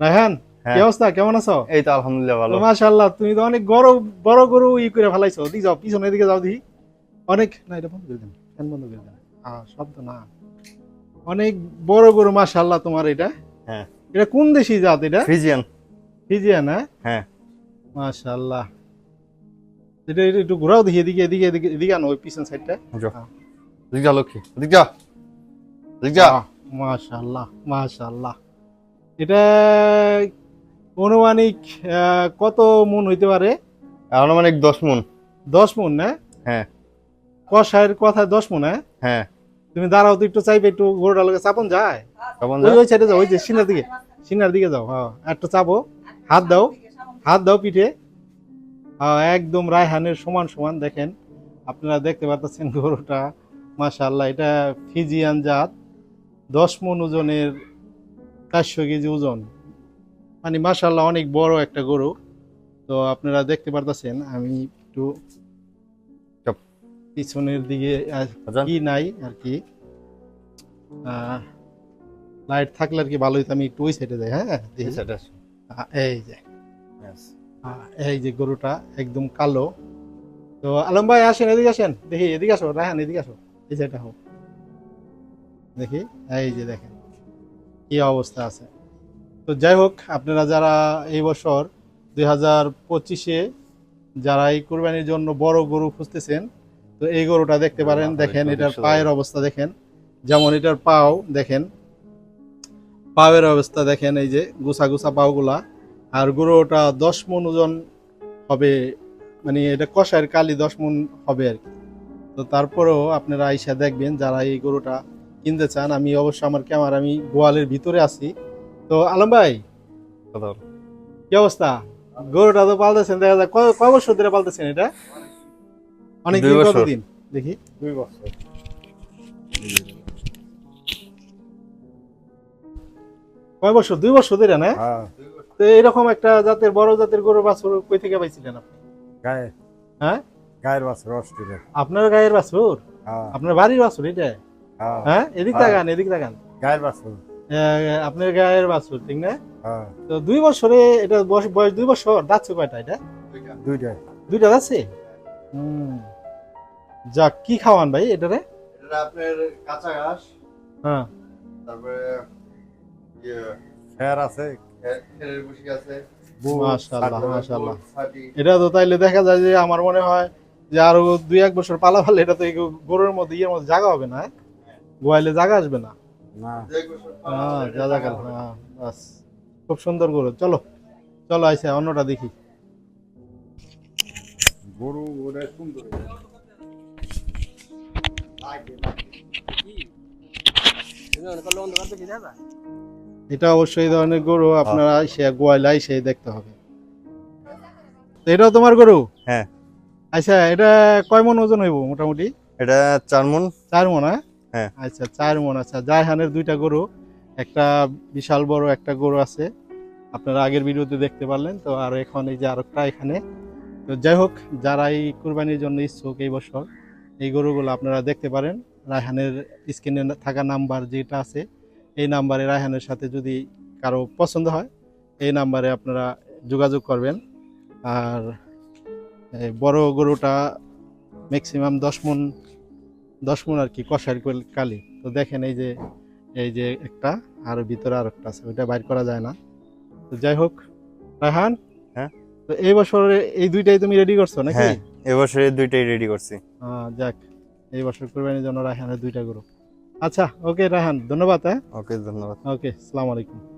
রায়হান হ্যাঁ। কি অবস্থা? কেমন আছো? এই তো আলহামদুলিল্লাহ ভালো। মাশাআল্লাহ তুমি তো অনেক বড় বড় গরু ই করে ফেলাইছো। দিকে যাও পিছনের দিকে যাও দিহি অনেক না এটা বন্ধ করে দেন ফ্যান বন্ধ করে দেন। শব্দ না। অনেক বড় গরু মাশাআল্লাহ তোমার এটা। হ্যাঁ। এটা কোন দেশি জাত এটা? ফ্রিজিয়ান। ফিজিয়ান হ্যাঁ? হ্যাঁ। মাশাআল্লাহ। এটা একটু ঘোরাও দেখি এদিকে এদিকে এদিকে এদিকে আনো ওই পিছন সাইডটা। যাও। দিক যা লক্ষ্মী। দিক যা দিক যা মাশাআল্লাহ মাশাআল্লাহ। এটা অনুমানিক কত মন হইতে পারে? আনুমানিক দশ মন। দশ মন না? হ্যাঁ। কষায়ের কথা দশ মন হ্যাঁ? হ্যাঁ। তুমি দাঁড়াও তো একটু চাইবে একটু গরুটা লোকে চাপন যায়? ওই ওই সাইডে যাও ওই যে সিনার দিকে সিনার দিকে যাও হ্যাঁ একটু চাপো। হাত দাও হাত দাও পিঠে। হ্যাঁ একদম রায়হানের সমান সমান দেখেন। আপনারা দেখতে পাচ্ছেন গরুটা মাশাআল্লাহ এটা ফিজিয়ান জাত। দশ মন ওজনের চারশো কেজি ওজন। মানে মাশাআল্লাহ অনেক বড় একটা গরু। তো আপনারা দেখতে পারতেছেন আমি একটু পিছনের দিকে কি নাই আর কি। লাইট থাকলে আর কি ভালো হইতো আমি একটু ওই সাইডে যাই হ্যাঁ? দেখি। এই যে। এই যে গরুটা একদম কালো। তো আলম ভাই আসেন এদিকে আসেন। দেখি এদিকে আসো রায়হান এদিকে আসো। এই সাইডটা হোক। দেখি এই যে দেখেন। কি অবস্থা আছে। তো যাই হোক আপনারা যারা এই বছর দুই হাজার পঁচিশে যারা এই কোরবানির জন্য বড় গরু খুঁজতেছেন তো এই গরুটা দেখতে পারেন দেখেন এটার পায়ের অবস্থা দেখেন। যেমন এটার পাও দেখেন পাওয়ের অবস্থা দেখেন এই যে গুছা গুছা পাওগুলা। আর গরুটা দশ মন ওজন হবে মানে এটা কষায়ের কালি দশ মন হবে আর কি। তো তারপরেও আপনারা আইসা দেখবেন যারা এই গরুটা কিনতে চান আমি অবশ্য আমার ক্যামেরা আমি গোয়ালের ভিতরে আছি। তো আলম ভাই কি অবস্থা? গরুটা তো পালতেছেন দেখা যায় কয় বছর ধরে পালতেছেন এটা? অনেক দুই দিন বছর। কতদিন? দেখি। দুই বছর। কয় বছর? দুই বছর ধরে না? হ্যাঁ। তো এরকম একটা জাতের বড় জাতের গরু বাছুর কই থেকে পাইছিলেন আপনি? গায়ে। হ্যাঁ? গায়ের বাছর অস্ট্রেলিয়া আপনার গায়ের বাছুর? হ্যাঁ। আপনার বাড়ির বাছুর এটা? হ্যাঁ। হ্যাঁ? এদিক হ্যাঁ। তাকান এদিক তাকান। গায়ের বাছর। আপনার গায়ের বাছুর ঠিক না? হ্যাঁ। তো দুই বছরে এটা বয়স বয়স দুই বছর যাচ্ছে কয়টা এটা? দুইটা। যাচ্ছে? হুম। যাক কি খাওয়ান ভাই এটারে? এটা আপনার কাঁচা ঘাস। হ্যাঁ। তারপরে ইয়ে ফের আছে। খেরের আছে। মাশাআল্লাহ, মাশাআল্লাহ। এটা তো তাইলে দেখা যায় যে আমার মনে হয় যে আরও দুই এক বছর পালা ফেলে এটা তো গরুর মধ্যে ইয়ের মধ্যে জায়গা হবে না হ্যাঁ? গোয়ালে জায়গা আসবে না? হ্যাঁ যা জায়গা। হ্যাঁ বাস। খুব সুন্দর গরু। চলো চলো আইসা অন্যটা দেখি। গরু ওটা সুন্দর। এটা অবশ্যই ধরনের গরু আপনারা সে গোয়ালে আইসে দেখতে হবে। এটাও তোমার গরু? হ্যাঁ। আচ্ছা এটা কয় মন ওজন হইব মোটামুটি? এটা চার মন। চার মন হ্যাঁ? হ্যাঁ। আচ্ছা চার মন আচ্ছা জায়হানের দুইটা গরু, একটা বিশাল বড়, একটা গরু আছে। আপনারা আগের ভিডিওতে দেখতে পারলেন, তো আর এখন এই যে আরেকটা এখানে। তো যাই হোক যারা এই কুরবানির জন্য ইচ্ছুক এই বছর, এই গরুগুলো আপনারা দেখতে পারেন। রায়হানের স্ক্রিনে থাকা নাম্বার যেটা আছে, এই নাম্বারে রায়হানের সাথে যদি কারও পছন্দ হয়, এই নাম্বারে আপনারা যোগাযোগ করবেন। আর বড় গরুটা ম্যাক্সিমাম দশ মন দশ মন আর কি কষার কল- তো দেখেন এই যে এই যে একটা আর ভিতরে আর একটা আছে ওইটা বাইর করা যায় না। তো যাই হোক রায়হান? হ্যাঁ? তো এই বছর এই দুইটাই তুমি রেডি করছ নাকি? হ্যাঁ এবছরে দুইটাই রেডি করছি। আহ, যাক এই বছর কোরবানির জন্য রায়হানের দুইটা গরু। আচ্ছা ওকে রাহান ধন্যবাদ হ্যাঁ? ওকে ধন্যবাদ। ওকে আসসালামু আলাইকুম।